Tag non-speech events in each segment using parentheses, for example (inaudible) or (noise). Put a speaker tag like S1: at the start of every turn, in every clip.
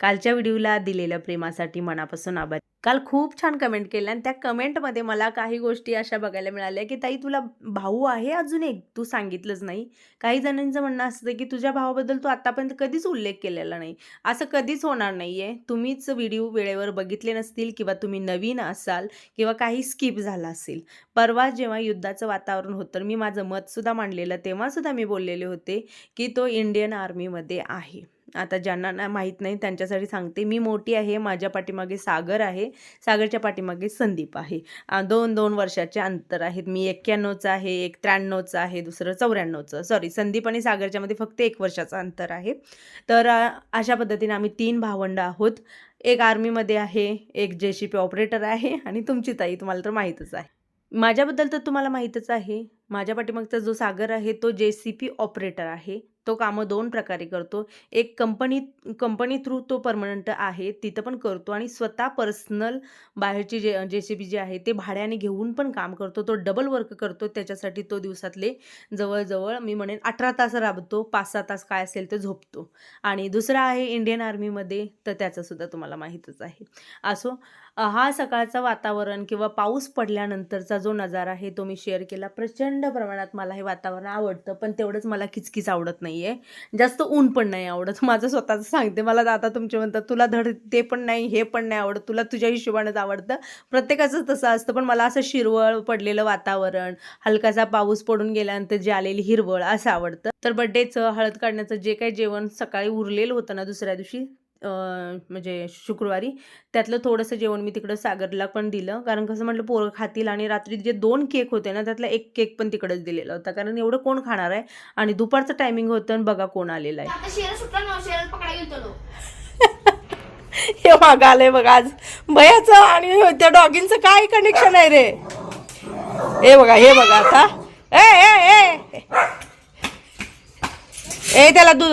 S1: कालच्या व्हिडिओला दिलेल्या प्रेमासाठी मनापासून आभार. काल खूप छान कमेंट केल्या आणि त्या कमेंटमध्ये मला काही गोष्टी अशा बघायला मिळाल्या की ताई तुला भाऊ आहे अजून एक? तू सांगितलंच नाही. काही जणांचं म्हणणं असतं की तुझ्या भावाबद्दल तू आतापर्यंत कधीच उल्लेख केलेला नाही. असं कधीच होणार नाही आहे तुम्हीच व्हिडिओ वेळेवर बघितले नसतील किंवा तुम्ही नवीन असाल किंवा काही स्किप झाला असेल. परवा जेव्हा युद्धाचं वातावरण होतं मी माझं मतसुद्धा मांडलेलं तेव्हासुद्धा मी बोललेले होते की तो इंडियन आर्मीमध्ये आहे. आता ज्यांना ना माहीत नाही त्यांच्यासाठी सांगते. मी मोठी आहे माझ्या पाठीमागे सागर आहे. सागरच्या पाठीमागे संदीप आहे. दोन दोन वर्षाचे अंतर आहेत. मी एक्क्याण्णवचं आहे एक त्र्याण्णवचं आहे दुसरं चौऱ्याण्णवचं. सॉरी संदीप आणि सागरच्यामध्ये फक्त एक वर्षाचं अंतर आहे. तर अशा पद्धतीने आम्ही तीन भावंड आहोत. एक आर्मीमध्ये आहे एक जे सी पी ऑपरेटर आहे आणि तुमची ताई तुम्हाला तर माहीतच आहे. माझ्याबद्दल तर तुम्हाला माहीतच आहे. माझ्या पाठीमागचा जो सागर आहे तो जे सी पी ऑपरेटर आहे. तो कामं दोन प्रकारे करतो. एक कंपनी कंपनी थ्रू तो परमनंट आहे तिथं पण करतो आणि स्वतः पर्सनल बाहेरची जे जे सी बी जे आहे ते भाड्याने घेऊन पण काम करतो. तो डबल वर्क करतो त्याच्यासाठी तो दिवसातले जवळजवळ मी म्हणेन अठरा तास राबतो पाच सहा तास काय असेल ते झोपतो. आणि दुसरा आहे इंडियन आर्मीमध्ये तर त्याचंसुद्धा तुम्हाला माहीतच आहे. असो हा सकाळचा वातावरण किंवा पाऊस पडल्यानंतरचा जो नजारा आहे तो मी शेअर केला. प्रचंड प्रमाणात मला हे वातावरण आवडतं पण तेवढंच मला किचकिच आवडत नाही आहे जास्त ऊन पण नाही आवडत. (laughs) माझं स्वतःचं सांगते. मला आता तुमचे म्हणतात तुला धड ते पण नाही हे पण नाही आवडत. तुला तुझ्या हिशोबानेच आवडतं. प्रत्येकाचं तसं असतं पण मला असं शिरवळ पडलेलं वातावरण हलकासा पाऊस पडून गेल्यानंतर जी आलेली हिरवळ असं आवडतं. तर बड्डेचं हळद काढण्याचं जे काही जेवण सकाळी उरलेलं होतं ना दुसऱ्या दिवशी म्हणजे शुक्रवारी. त्यातलं थोडंसं जेवण मी तिकडं सागरला पण दिलं. कारण कसं म्हटलं पोरं खातील आणि रात्री जे दोन केक होते ना त्यातला एक केक पण तिकडंच दिलेला होता. कारण एवढं कोण खाणार आहे? आणि दुपारचं टायमिंग होतं आणि बघा कोण आलेलं आहे. (laughs) हे मागं आलंय बघा आज. भयाचं आणि त्या डॉगींचं काय कनेक्शन आहे रे? हे बघा हे बघा आता. ए ए ए. ए त्याला दूध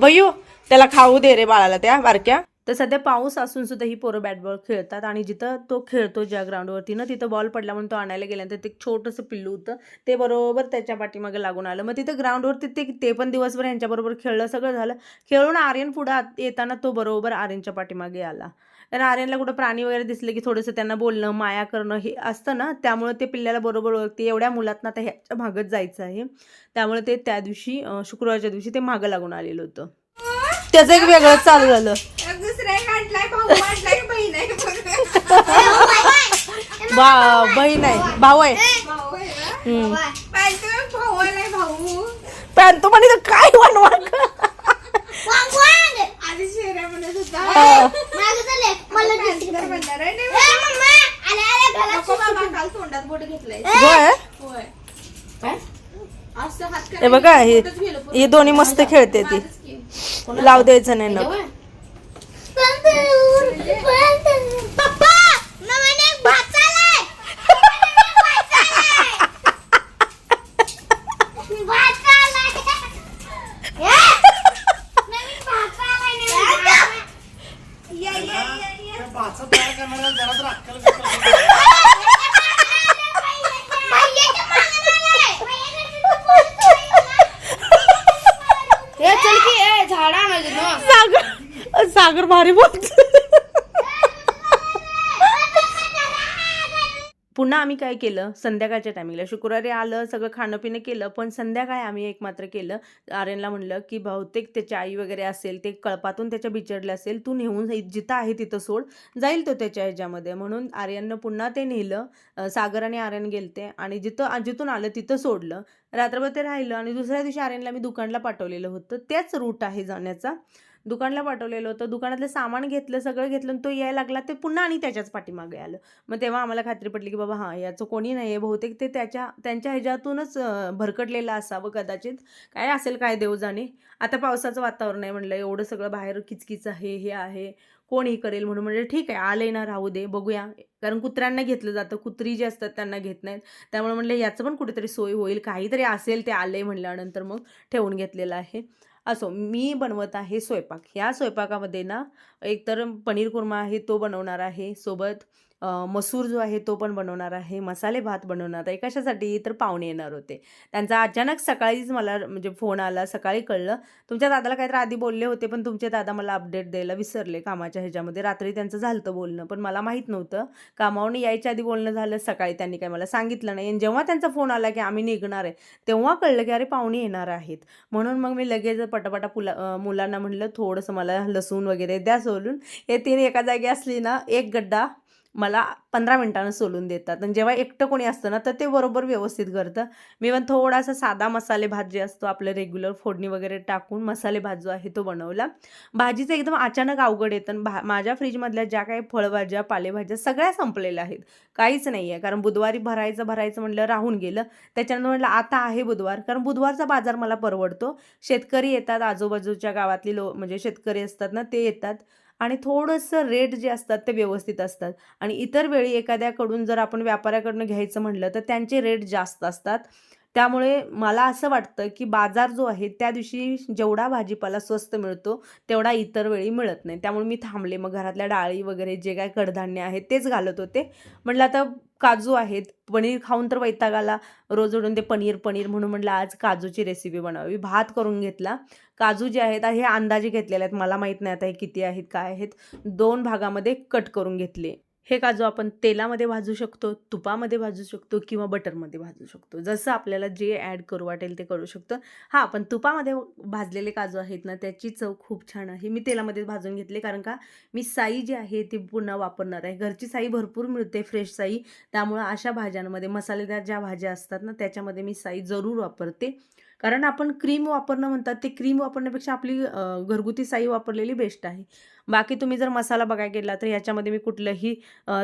S1: भयू त्याला खाऊ दे रे बाळाला त्या बारक्या. तर सध्या पाऊस असून सुद्धा ही पोरं बॅट बॉल खेळतात आणि जिथं तो खेळतो ज्या ग्राउंडवरती ना तिथं बॉल पडला म्हणून तो आणायला गेल्यानंतर ते एक छोटंसं पिल्लू होतं. ते बरोबर त्याच्या पाठीमागे लागून आलं. मग तिथं ग्राउंडवरती ते ते पण दिवसभर यांच्याबरोबर खेळलं सगळं झालं. खेळून आर्यन पुढं येताना तो बरोबर आर्यनच्या पाठीमागे आला. कारण आर्यनला कुठं प्राणी वगैरे दिसले की थोडंसं त्यांना बोलणं माया करणं हे असतं ना त्यामुळे ते पिल्ल्याला बरोबर ओळखते. एवढ्या मुलात आता ह्याच्या मागत जायचं आहे. त्यामुळे ते त्या दिवशी शुक्रवारच्या दिवशी ते मागं लागून आलेलं होतं. त्याचं एक वेगळं चालू झालं.
S2: बहीण आहे
S1: बा बहीण आहे. भाऊ आहे? हम्म. पॅन्टो म्हणे तर काय
S2: होता.
S1: हा.
S2: तोंडात बोट घेतलंय.
S1: होय? हे बघा हे हे दोन्ही मस्त खेळते ती. लाव द्यायचं नाही ना
S2: पप्पा नवीन एक भात चालाय भात चालाय नवीन भात चालाय नवीन या या या या भैयाच्या मागं आलाय. हे चल की ए झाड आणायचं ना
S1: सागर सागर भारी बोलत पुन्हा आम्ही काय केलं? संध्याकाळच्या टायमिंगला. शुक्रवारी आलं सगळं खाणं पिणं केलं पण संध्याकाळी आम्ही एक मात्र केलं. आर्यनला म्हणलं की बहुतेक त्याची आई वगैरे असेल ते कळपातून त्याच्या बिचडलं असेल तू नेऊन जिथं आहे तिथं सोड. जाईल तो त्याच्या ह्याच्यामध्ये. म्हणून आर्यननं पुन्हा ते नेलं. सागर आणि आर्यन गेलते आणि जिथं जिथून आलं तिथं सोडलं. रात्रभर ते राहिलं आणि दुसऱ्या दिवशी आर्यनला मी दुकानला पाठवलेलं होतं. त्याच रूट आहे जाण्याचा. दुकानला पाठवलेलं होतं. दुकानातलं सामान घेतलं सगळं घेतलं आणि तो यायला लागला. ते पुन्हा आणि त्याच्याच पाठीमागे आलं. मग तेव्हा आम्हाला खात्री पडली की बाबा हां याचं कोणी नाही आहे बहुतेक ते त्याच्या त्यांच्या ह्याच्यातूनच भरकटलेलं असावं कदाचित. काय असेल काय देव जाणे आता पावसाचं वातावरण आहे म्हणलं एवढं सगळं बाहेर किचकिच आहे हे आहे. कोण हे करेल म्हणून? म्हणजे ठीक आहे आले ना राहू दे बघूया. कारण कुत्र्यांना घेतलं जातं. कुत्री जे असतात त्यांना घेत नाहीत. त्यामुळे म्हणलं याचं पण कुठेतरी सोय होईल. काहीतरी असेल ते आले म्हणल्यानंतर मग ठेवून घेतलेलं आहे. असो मी बनवत आहे स्वयंपाक. ह्या स्वयंपाकामध्ये ना एकतर पनीर कुर्मा आहे तो बनवणार आहे. सोबत मसूर जो आहे तो पण बनवणार आहे मसाले भात बनवणार आहे कशासाठी? तर पाहुणे येणार होते. त्यांचा अचानक सकाळीच मला म्हणजे फोन आला सकाळी कळलं. तुमच्या दादाला काहीतरी आधी बोलले होते पण तुमचे दादा मला अपडेट द्यायला विसरले कामाच्या ह्याच्यामध्ये. रात्री त्यांचं झालं बोलणं पण मला माहीत नव्हतं. कामावरून यायच्या आधी बोलणं झालं सकाळी त्यांनी काय मला सांगितलं नाही. आणि जेव्हा त्यांचा फोन आला की आम्ही निघणार आहे तेव्हा कळलं की अरे पाहुणे येणार आहेत. म्हणून मग मी लगेच पटापटा पुला मुलांना म्हणलं थोडंसं मला लसूण वगैरे द्या सोलून. हे तीन एका जागी असली ना एक गड्डा मला पंधरा मिनटानं सोलून देतात. आणि जेव्हा एकटं कोणी असतं ना तर ते बरोबर व्यवस्थित करतं. मी पण थोडासा साधा मसाले भात जे असतो आपलं रेग्युलर फोडणी वगैरे टाकून मसाले भात जो आहे तो बनवला. भाजीचं एकदम अचानक अवघड येतं आणि भा माझ्या फ्रीजमधल्या ज्या काही फळभाज्या पालेभाज्या सगळ्या संपलेल्या आहेत. काहीच नाही आहे कारण बुधवारी भरायचं भरायचं म्हटलं राहून गेलं. त्याच्यानंतर म्हटलं आता आहे बुधवार कारण बुधवारचा बाजार मला परवडतो. शेतकरी येतात आजूबाजूच्या गावातली लो म्हणजे शेतकरी असतात ना ते येतात. आणि थोडंसं रेट जे असतात ते व्यवस्थित असतात. आणि इतर वेळी एखाद्याकडून जर आपण व्यापाऱ्याकडनं घ्यायचं म्हटलं तर त्यांचे रेट जास्त असतात. त्यामुळे मला असं वाटतं की बाजार जो आहे त्या दिवशी जेवढा भाजीपाला स्वस्त मिळतो तेवढा इतर वेळी मिळत नाही. त्यामुळे मी थांबले. मग घरातल्या डाळी वगैरे जे काय कडधान्य आहेत तेच घालत होते. म्हटलं आता काजू आहेत. पनीर खाऊन तर वैतागाला. रोज उडून ते पनीर पनीर म्हणून म्हटलं आज काजूची रेसिपी बनवावी. भात करून घेतला. काजू जे आहेत हे अंदाजे घेतलेले आहेत. मला माहीत नाही आता हे किती आहेत काय आहेत. दोन भागामध्ये कट करून घेतले. हे काजू आपण तेलामध्ये भाजू शकतो तुपामध्ये भाजू शकतो किंवा बटरमध्ये भाजू शकतो? जसं आपल्याला जे ॲड करू वाटेल ते करू शकतो. हां पण तुपामध्ये भाजलेले काजू आहेत ना त्याची चव खूप छान आहे. मी तेलामध्ये भाजून घेतले कारण का मी साई जी आहे ती पुन्हा वापरणार आहे. घरची साई भरपूर मिळते फ्रेश साई. त्यामुळं अशा भाज्यांमध्ये मसालेदार ज्या भाज्या असतात ना त्याच्यामध्ये मी साई जरूर वापरते. कारण आपण क्रीम वापरणं म्हणतात ते क्रीम वापरण्यापेक्षा आपली घरगुती साई वापरलेली बेस्ट आहे. बाकी तुम्ही जर मसाला बघायला गेला तर याच्यामध्ये मी कुठलंही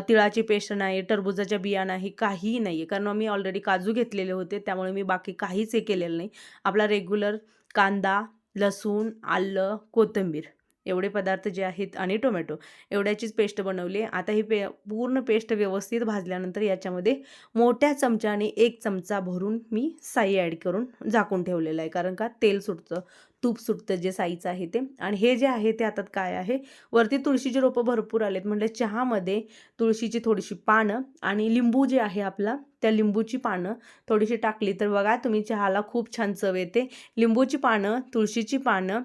S1: तिळाची पेस्ट नाही टरबुजाच्या बिया नाही काहीही नाही आहे कारण मी ऑलरेडी काजू घेतलेले होते त्यामुळे मी बाकी काहीच हे केलेलं नाही. आपला रेग्युलर कांदा लसूण आलं कोथिंबीर. एवढे पदार्थ जे आहेत आणि टोमॅटो एवढ्याचीच पेस्ट बनवली आता ही पे पूर्ण पेस्ट व्यवस्थित भाजल्यानंतर याच्यामध्ये मोठ्या चमच्याने एक चमचा भरून मी साई ॲड करून झाकून ठेवलेलं आहे. कारण का तेल सुटतं तूप सुटतं जे साईचं आहे ते. आणि हे जे आहे ते आता काय आहे? वरती तुळशीची रोपं भरपूर आलेत. म्हणजे चहामध्ये तुळशीची थोडीशी पानं आणि लिंबू जे आहे आपला त्या लिंबूची पानं थोडीशी टाकली तर बघा तुम्ही चहाला खूप छान चव येते. लिंबूची पानं तुळशीची पानं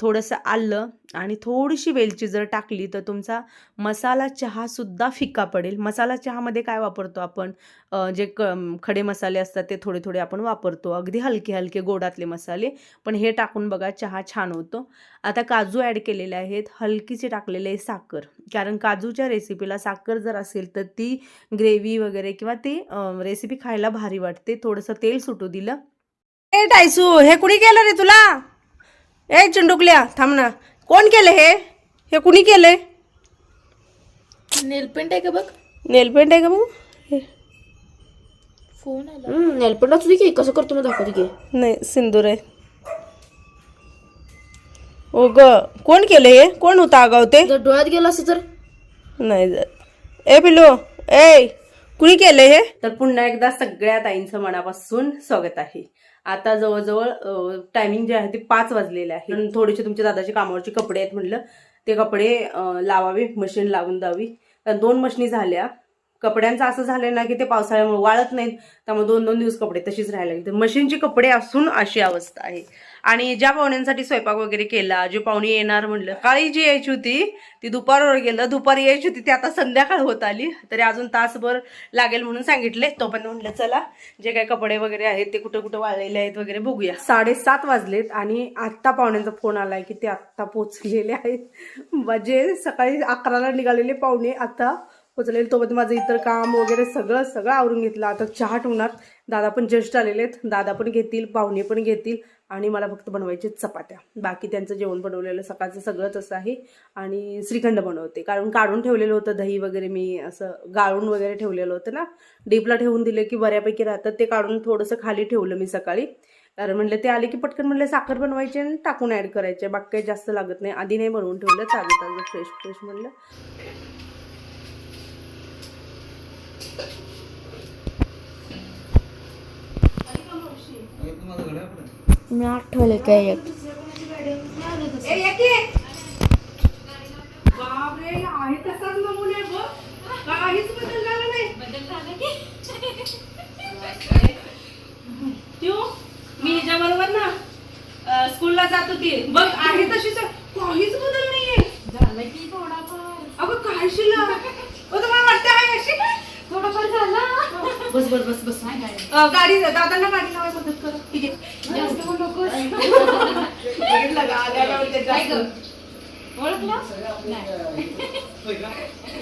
S1: थोडंसं आलं आणि थोडीशी वेलची जर टाकली तर तुमचा मसाला चहासुद्धा फिका पडेल. मसाला चहामध्ये काय वापरतो आपण? जे क खडे मसाले असतात ते थोडे थोडे आपण वापरतो. अगदी हलके हलके गोडातले मसाले. पण हे टाकून बघा चहा छान होतो. आता काजू ॲड केलेले आहेत. हलकीचे टाकलेले आहे साखर. कारण काजूच्या रेसिपीला साखर जर असेल तर ती ग्रेव्ही वगैरे किंवा ती रेसिपी खायला भारी वाटते. थोडंसं तेल सुटू दिलं. ए टायसू हे कुणी केलं रे तुला? ए चिंडुकल्या थांब ना. कोण केलं हे? हे कुणी केलंय?
S2: नेलपेंट आहे का बघ?
S1: नेलपेंट आहे का मग
S2: फोन आला. नेलपेंट असू की कसं करतो मग दाखवते की.
S1: नाही सिंदूर आहे. ओ ग कोण केलं हे? कोण होता आगाव ते?
S2: जर डोळ्यात गेला असं तर?
S1: नाही जात ए पिलो ए कुणी केलं हे? तर पुन्हा एकदा सगळ्या ताईंचं मनापासून स्वागत आहे. आता जवळजवळ टायमिंग जे आहे ते पाच वाजलेले आहे. थोडेसे तुमच्या दादाचे कामावरचे कपडे आहेत म्हटलं ते कपडे लावावे मशीन लावून द्यावी. तर दोन मशनी झाल्या. कपड्यांचं असं झालं ना की ते पावसाळ्यामुळे वाळत नाहीत त्यामुळे दोन दोन दिवस कपडे तशीच राहायला लागले. मशीनचे कपडे असून अशी अवस्था आहे. आणि ज्या पाहुण्यांसाठी स्वयंपाक वगैरे केला जे पाहुणे येणार म्हणलं काळी जी यायची होती ती दुपारवर गेलं. दुपारी यायची होती ती आता संध्याकाळ होत आली. तरी अजून तासभर लागेल म्हणून सांगितले. तो पण म्हणलं चला जे काही कपडे वगैरे आहेत ते कुठं कुठं वाळलेले आहेत वगैरे बघूया. साडेसात वाजलेत आणि आत्ता पाहुण्यांचा फोन आलाय की ते आत्ता पोचलेले आहेत. म्हणजे सकाळी अकराला निघालेले पाहुणे आता पोचलेले. तोबत माझं इतर काम वगैरे सगळं सगळं आवरून घेतलं. आता चहा ठेवणार. दादा पण जस्ट आलेले आहेत. दादा पण घेतील पाहुणे पण घेतील. आणि मला फक्त बनवायचे चपात्या. बाकी त्यांचं जेवण बनवलेलं सकाळचं सगळं तसं आहे. आणि श्रीखंड बनवते. कारण काढून ठेवलेलं होतं दही वगैरे मी असं गाळून वगैरे ठेवलेलं होतं ना. डीपला ठेवून दिलं की बऱ्यापैकी राहतं. ते काढून थोडंसं खाली ठेवलं मी सकाळी. कारण म्हणलं ते आले की पटकन म्हणलं साखर बनवायची आणि टाकून ॲड करायचे. बाकी काही जास्त लागत नाही. आधी नाही बनवून ठेवलं. ताजं ताजं फ्रेश फ्रेश म्हणलं.
S2: मी आठवले काय एक.
S1: बापरे आहे तसाच नमुने बघ. काहीच बदल झाला नाही.
S3: बदल झाला की?
S1: त्यो मी हिच्या बरोबर ना स्कूलला जात होती. बघ आहे तशीच. काहीच बदल नाहीये.
S3: झालं की थोडाफार.
S1: अगं काय शिला ओ तुम्हाला वाटतं आहे अशी?
S3: थोडाफार झाला.
S1: बस बस बस बस.
S3: नाही काय
S1: अं, गाडी दादांना गाडी लावायला मदत कर. ठीक आहे.
S3: जास्त पण नकोस.
S1: बघितलं का? आल्याला
S3: काय
S1: जास्त.
S3: ग. ओळखला? नाही.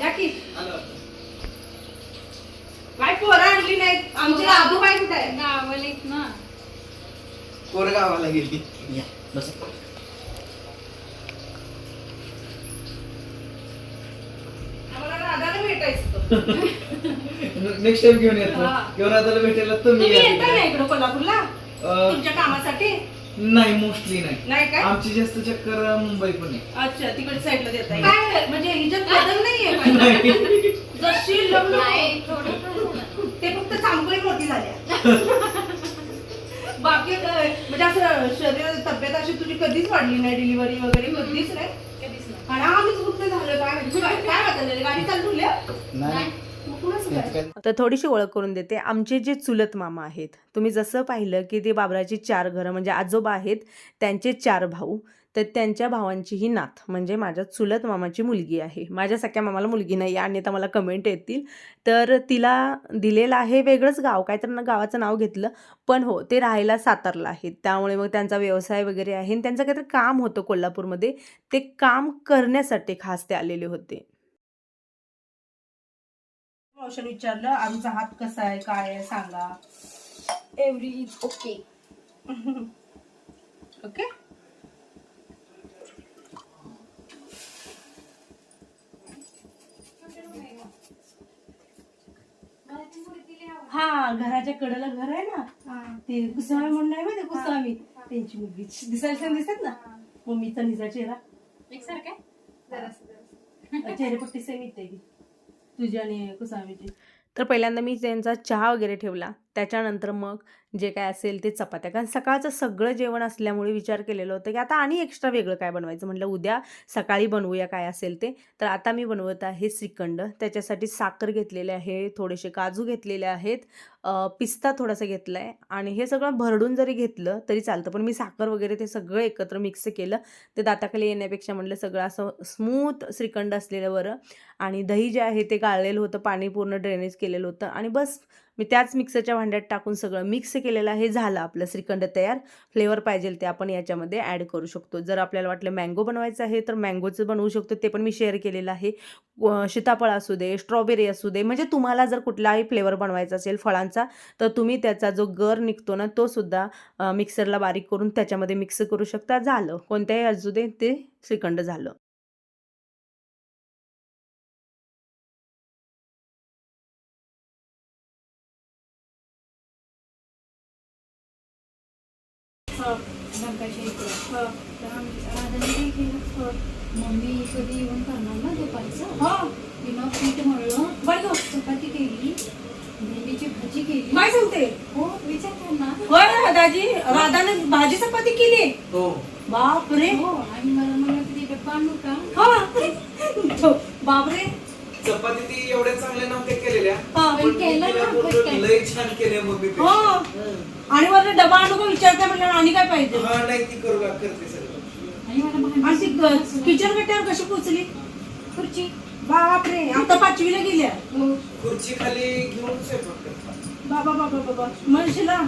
S1: या की. काय पोरं आणली नाहीत. आमची आजू काय कुठे आहे?
S3: गावाला येत ना
S4: कोरगावाला गेली या बस.
S1: आम्हाला राधाला भेटायचं (laughs)
S4: नेक्स्ट टाइम घेऊन येतो.
S1: हा.
S4: घेऊन आता भेटायला तुम्ही
S1: तुम्ही
S4: या
S1: येता
S4: तिकडे.
S1: ना इकडं कोल्हापूरला?
S4: अं,
S1: तुमच्या कामासाठी?
S4: नाही मोस्टली नाही.
S1: नाही काय?
S4: आमची जास्त चक्कर अं, मुंबई पण आहे.
S1: अच्छा तिकडे साईडला देताय. काय म्हणजे हिच्यात बदल नाहीये काय?
S4: नाही.
S1: जशी लग्न
S3: नाही
S1: ते फक्त चांगली मोठी झाल्या. बाकी काय म्हणजे असं शरीर तब्येत अशी तुझी कधीच वाढली नाही डिलिव्हरी वगैरे कधीच नाही?
S3: कधीच नाही.
S1: आणि आम्हीच फक्त झालं काय काय काय बदललेलं गाडी चालू ठेवल्या
S4: नाही.
S1: तर थोडीशी ओळख करून देते. आमचे जे चुलत मामा आहेत तुम्ही जसं पाहिलं की ते बाबराची चार घरं म्हणजे आजोबा आहेत त्यांचे चार भाऊ. तर त्यांच्या भावांची ही नात म्हणजे माझ्या चुलत मामाची मुलगी आहे. माझ्या सख्या मामाला मुलगी नाही आहे आणि आता मला कमेंट येतील. तर तिला दिलेलं आहे वेगळंच गाव काय तर ना गावाचं नाव घेतलं. पण हो ते राहायला सातारला आहेत. त्यामुळे मग त्यांचा व्यवसाय वगैरे आहे. आणि त्यांचं काहीतरी काम होतं कोल्हापूरमध्ये. ते काम करण्यासाठी खास ते आलेले होते. मावशाने विचारलं आमचा हात कसा आहे? काय आहे? सांगा.
S3: एव्हरी इज ओके
S1: ओके हा घराच्या कडेला घर आहे ना. ते कुसामी म्हणून आहे माहिती कुसामी त्यांची मुलगी. दिसायला छान दिसत ना. मम्मीचा निजा चेहरा.
S3: एकसारखं
S1: चेहरेपट्टी सेम येते की तुझी आणि कुसामीची. तर पहिल्यांदा मी त्यांचा चहा वगैरे ठेवला. त्याच्यानंतर मग जे काय असेल ते चपात्या. कारण सकाळचं सगळं जेवण असल्यामुळे विचार केलेलं होतं की आता आणि एक्स्ट्रा वेगळं काय बनवायचं? म्हटलं उद्या सकाळी बनवूया काय असेल ते. तर आता मी बनवत आहे श्रीखंड. त्याच्यासाठी साखर घेतलेले आहे थोडेसे काजू घेतलेले आहेत पिस्ता थोडासा घेतला आहे आणि हे सगळं भरडून जरी घेतलं तरी चालतं. पण मी साखर वगैरे ते सगळं एकत्र मिक्स केलं. ते दाताखाली येण्यापेक्षा म्हटलं सगळं असं स्मूथ श्रीखंड असलेलं बरं. आणि दही जे आहे ते गाळलेलं होतं. पाणी पूर्ण ड्रेनेज केलेलं होतं. आणि बस मी त्याच मिक्सरच्या भांड्यात टाकून सगळं मिक्स केलेलं आहे. झालं आपलं श्रीखंड तयार. फ्लेवर पाहिजे ते आपण याच्यामध्ये ॲड करू शकतो. जर आपल्याला वाटलं मँगो बनवायचं आहे तर मँगोचं बनवू शकतो. ते पण मी शेअर केलेलं आहे. सीताफळ असू दे स्ट्रॉबेरी असू दे म्हणजे तुम्हाला जर कुठलाही फ्लेवर बनवायचा असेल फळांचा तर तुम्ही त्याचा जो गर निघतो ना तो सुद्धा मिक्सरला बारीक करून त्याच्यामध्ये मिक्स करू शकता. झालं. कोणत्याही असू दे ते श्रीखंड झालं
S3: रंगाच्या इकडे तर आम्ही राधाने काय केलं मम्मी कधी येऊन करणार ना दुपारचं? तिनं पीठ मळलं.
S1: बरं
S3: चपाती केली. भेंडीची भाजी केली.
S1: काय सांगते
S3: हो विचार कर ना.
S1: होय राधाजी राधाने भाजी चपाती केली.
S4: हो.
S1: बापरे.
S3: हो आणि मला म्हणलं की ते डब्बा आणू का
S1: हा बापरे.
S4: चपाती ती एवढ्या चांगल्या नव्हत्या केलेल्या.
S1: हा.
S4: पण मी
S3: केलं
S4: तिला
S3: ना,
S4: बोललो,
S3: पटकन.
S4: लय छान केले मम्मी
S1: हो. आणि वरती डबा आणू का विचारते म्हणलं आणि काय पाहिजे?
S4: हा नाही ती करू लाग करते सगळं.
S1: किचन कट्यावर कशी पोचली
S3: खुर्ची.
S1: बापरे आता पाचवीला गेल्या.
S4: खुर्ची खाली घेऊन.
S1: बाबा बाबा बाबा. म्हणशीला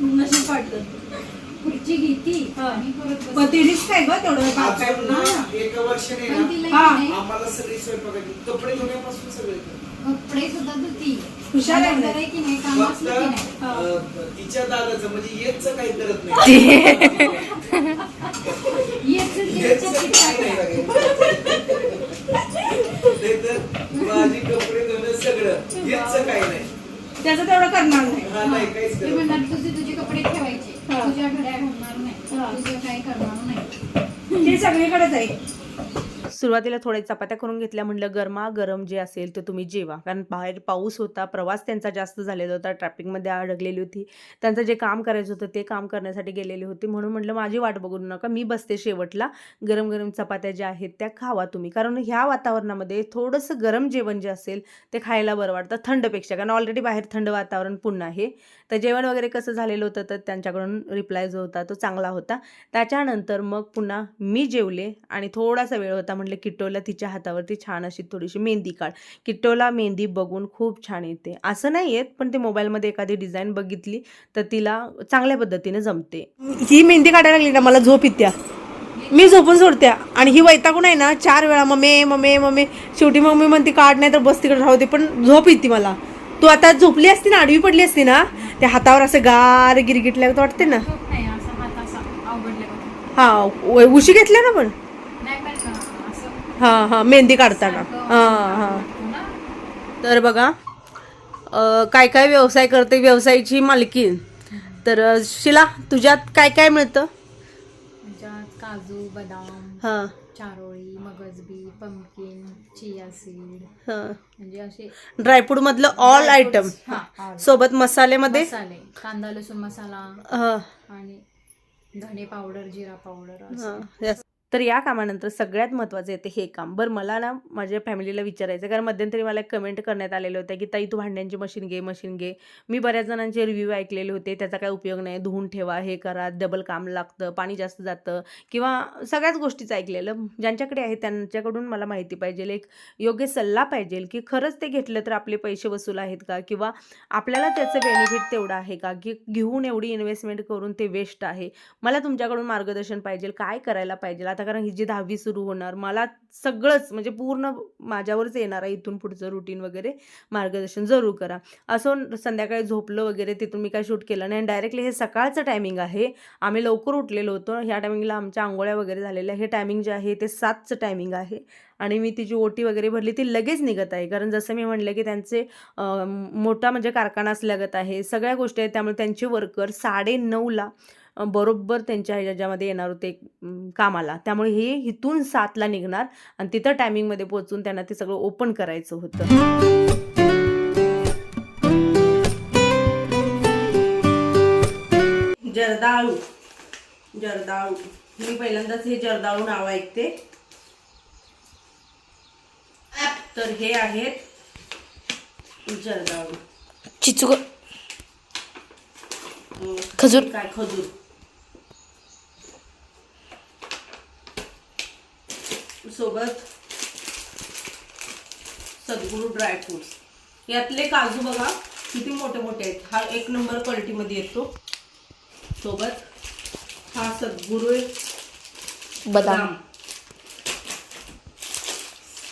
S1: नशीब पाडलं
S3: खुर्ची घेती.
S1: हा.
S3: आणि परत
S1: पण
S3: बस.
S1: तिनेच काय ग तेवढं हा.
S4: ना एका वर्षाने
S1: हा.
S4: आम्हाला सगळी स्वयंपाकाची कपडे धुण्यापासून सगळे
S3: कपडे सुद्धा धुती.
S1: हुशार आहे.
S3: की नाही काम
S4: फक्त
S3: असलं की नाही.
S1: हा.
S4: तिच्या दादाचं म्हणजे येतच काही करत नाही. (laughs) माझी कपडे धुणं सगळं काही नाही
S1: त्याचं तेवढं करणार नाही.
S4: काहीच
S3: ते तुझे तुझे कपडे ठेवायचे.
S1: हा.
S3: तुझ्या घड्या घालणार नाही.
S1: हा.
S3: तुझं काही करणार नाही.
S1: ते सगळीकडेच आहे. सुरुवातीला थोड्या चपात्या करून घेतल्या म्हटलं गरमा गरम जे असेल ते तुम्ही जेवा. कारण बाहेर पाऊस होता प्रवास त्यांचा जास्त झालेला होता ट्रॅफिकमध्ये अडकलेली होती. त्यांचं जे काम करायचं होतं ते काम करण्यासाठी गेलेली होती. म्हणून म्हटलं माझी वाट बघू नका मी बसते शेवटला. गरम गरम चपात्या ज्या आहेत त्या खावा तुम्ही. कारण ह्या वातावरणामध्ये थोडंसं गरम जेवण जे असेल ते खायला बरं वाटतं थंडपेक्षा. कारण ऑलरेडी बाहेर थंड वातावरण पुन्हा आहे. तर जेवण वगैरे कसं झालेलं होतं तर त्यांच्याकडून रिप्लाय जो होता तो चांगला होता. त्याच्यानंतर मग पुन्हा मी जेवले आणि थोडासा वेळ होता म्हटलं किट्टोला तिच्या हातावरती छान अशी थोडीशी मेहंदी काढ. किट्टोला मेहंदी बघून खूप छान येते. असं नाही येत पण ते मोबाईलमध्ये एखादी डिझाईन बघितली तर तिला चांगल्या पद्धतीने जमते.
S2: ही मेहंदी काढायला लागली ना मला झोप येत्या मी झोपून सोडते आणि ही वैतागून आहे ना चार वेळा मम्मी मम्मी मम्मी. शेवटी मम्मी म्हणते काढ नाही तर बस तिकडे राहते पण झोप येते मला. तू आता झोपली असती ना आडवी पडली असती ना त्या हातावर असं गार गिरगिटल्या वाटते ना? हा उशी घेतल्या ना पण? हा हा मेहंदी काढताना. हा हा.
S1: तर बघा काय काय व्यवसाय करते व्यवसायाची मालकीण तर शिला तुझ्यात काय काय मिळतं?
S3: काजू बदाम.
S1: हां.
S3: चारोळी मगजबी पंपकिन चिया सीड
S1: हां.
S3: म्हणजे असे
S1: ड्रायफ्रूट मधलं ऑल आयटम
S3: हा.
S1: सोबत मसाल्यामध्ये
S3: मसाले. कांदा लसूण मसाला. आणि धणे पावडर जिरा पावडर असं.
S1: तर या कामानंतर सगळ्यात महत्त्वाचं येते हे काम. बरं मला ना माझ्या फॅमिलीला विचारायचं आहे, कारण मध्यंतरी मला एक कमेंट करण्यात आलेलं होतं की ताई तू भांड्यांची मशीन घे मशीन घे. मी बऱ्याच जणांचे रिव्ह्यू ऐकलेले होते त्याचा काय उपयोग नाही धुवून ठेवा हे करा डबल काम लागतं पाणी जास्त जातं. किंवा सगळ्याच गोष्टीचं ऐकलेलं. ज्यांच्याकडे आहे त्यांच्याकडून मला माहिती पाहिजे एक योग्य सल्ला पाहिजे की खरंच ते घेतलं तर आपले पैसे वसूल आहेत का? किंवा आपल्याला त्याचं बेनिफिट तेवढं आहे का? की घेऊन एवढी इन्व्हेस्टमेंट करून ते वेस्ट आहे. मला तुमच्याकडून मार्गदर्शन पाहिजे काय करायला पाहिजे? आता कारण ही जी दहावी सुरू होणार मला सगळंच म्हणजे पूर्ण माझ्यावरच येणार आहे इथून पुढचं रुटीन वगैरे मार्गदर्शन जरूर करा. असं संध्याकाळी झोपलं वगैरे तिथून मी काय शूट केलं नाही. डायरेक्टली हे सकाळचं टायमिंग आहे. आम्ही लवकर उठलेलो होतो. ह्या टायमिंगला आमच्या आंघोळ्या वगैरे झालेल्या. हे टायमिंग जे आहे ते सातचं टायमिंग आहे. आणि मी तिची ओटी वगैरे भरली ती लगेच निघत आहे. कारण जसं मी म्हणलं की त्यांचे मोठा म्हणजे कारखाना असल्यागत आहे. सगळ्या गोष्टी आहेत. त्यामुळे त्यांचे वर्कर साडे नऊला बरोबर त्यांच्या ह्याच्यामध्ये येणार होते कामाला. त्यामुळे हे इथून सातला निघणार आणि तिथं टायमिंगमध्ये पोहोचून त्यांना ते सगळं ओपन करायचं होतं. जर्दाळू. जर्दाळू. मी पहिल्यांदाच हे जर्दाळू नाव ऐकते. तर हे आहेत. जर्दाळू.
S2: चिचू
S1: अं,
S2: खजूर.
S1: काय खजूर? सोबत सद्गुरू ड्रायफ्रुट्स यातले काजू बघा किती मोठे मोठे आहेत. हा एक नंबर क्वालिटीमध्ये येतो. सोबत हा सद्गुरू
S2: बदाम.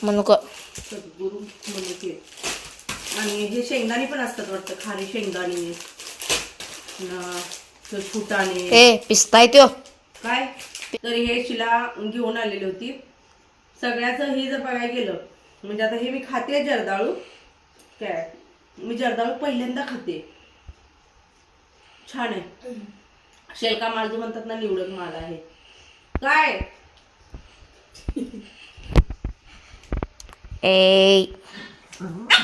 S2: मनुका.
S1: सद्गुरू म्हणते आणि हे शेंगदाणे पण असतात वाटतं. खारी शेंगदाणे. फुटाणे
S2: ए पिस्ता त्यो.
S1: काय? तर हे शिला घेऊन आलेली होती. सगळ्याचं हे जर बघायला गेलं म्हणजे आता हे मी खाते जर्दाळू. काय? मी जर्दाळू पहिल्यांदा खाते. छान आहे. शेलका माल जो म्हणतात ना निवडक माल आहे. काय?
S2: ए. (laughs)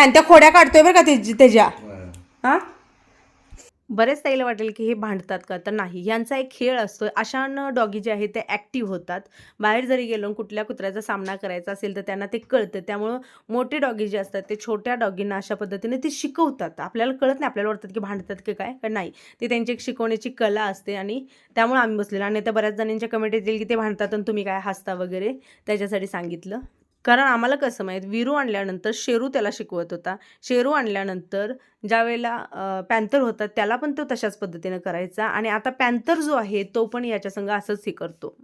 S1: पॅन्ट्या खोड्या काढतोय बरं का त्याची- त्याच्या. हा? बरेच ताईला वाटेल की हे भांडतात का? तर नाही. यांचा एक खेळ असतो. अशानं डॉगी जे आहेत ते ॲक्टिव्ह होतात. बाहेर जरी गेलो आणि कुठल्या कुत्र्याचा सामना करायचा असेल तर त्यांना ते कळतं. त्यामुळं मोठे डॉगी जे असतात ते छोट्या डॉगींना अशा पद्धतीने ते शिकवतात. आपल्याला कळत नाही. आपल्याला वाटतात की भांडतात की काय? पण नाही. ते त्यांची एक शिकवण्याची कला असते आणि त्यामुळे आम्ही बसलेलो. आणि त्या बऱ्याच जणांच्या कमेंट येतील की ते भांडतात आणि तुम्ही काय हसता वगैरे? त्याच्यासाठी सांगितलं. कारण आम्हाला कसं माहीत विरू आणल्यानंतर शेरू त्याला शिकवत होता. शेरू आणल्यानंतर ज्या वेळेला पॅन्थर होता त्याला पण तो तशाच पद्धतीनं करायचा आणि आता पॅन्थर जो आहे तो पण याच्या संग असंच हे करतो.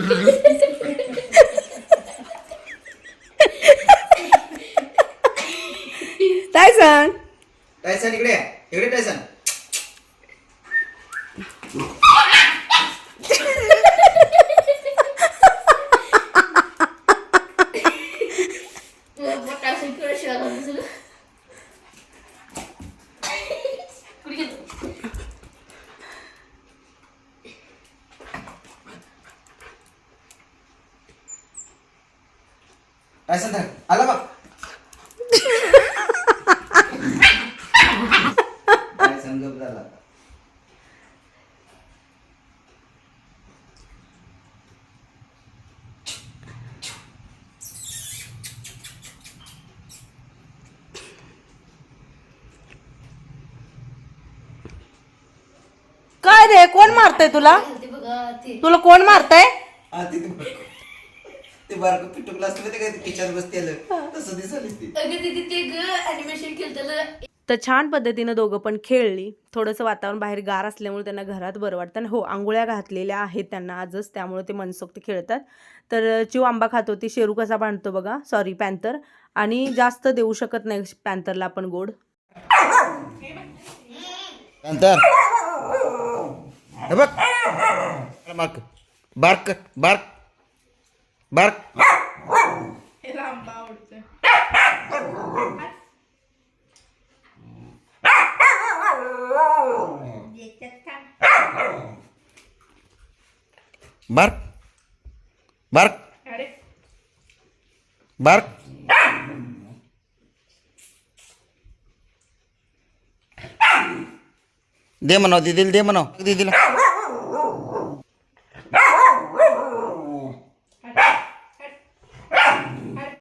S1: (laughs)
S2: टायसन
S5: इकडे आहे. इकडे टायसन टायसन धर आला बघ टायसन गप झाला
S2: रे कोण मारतय तुला? तुला कोण मारतय?
S5: ते बारकं- ते बारकं पिटुकलं असतं माहिती काय किचन बसते तसं दिसाली ती.
S3: अगं दीदी ते ग अॅनिमेशन केलं
S1: तर छान पद्धतीनं दोघं पण खेळली. थोडंसं वातावरण बाहेर गार असल्यामुळे त्यांना घरात बरं वाटतं. आणि हो आंघोळ्या घातलेल्या आहेत त्यांना आजच. त्यामुळे ते मनसोक्त खेळतात. तर चिव आंबा खात होती. शेरू कसा बांधतो बघा. सॉरी पॅन्थर आणि जास्त देऊ शकत नाही पॅन्थरला आपण गोड.
S5: हे बघ बारक बारक बारक बारक बारक बारक बारक दे म्हणाव दीदीला दे म्हणाव दीदीला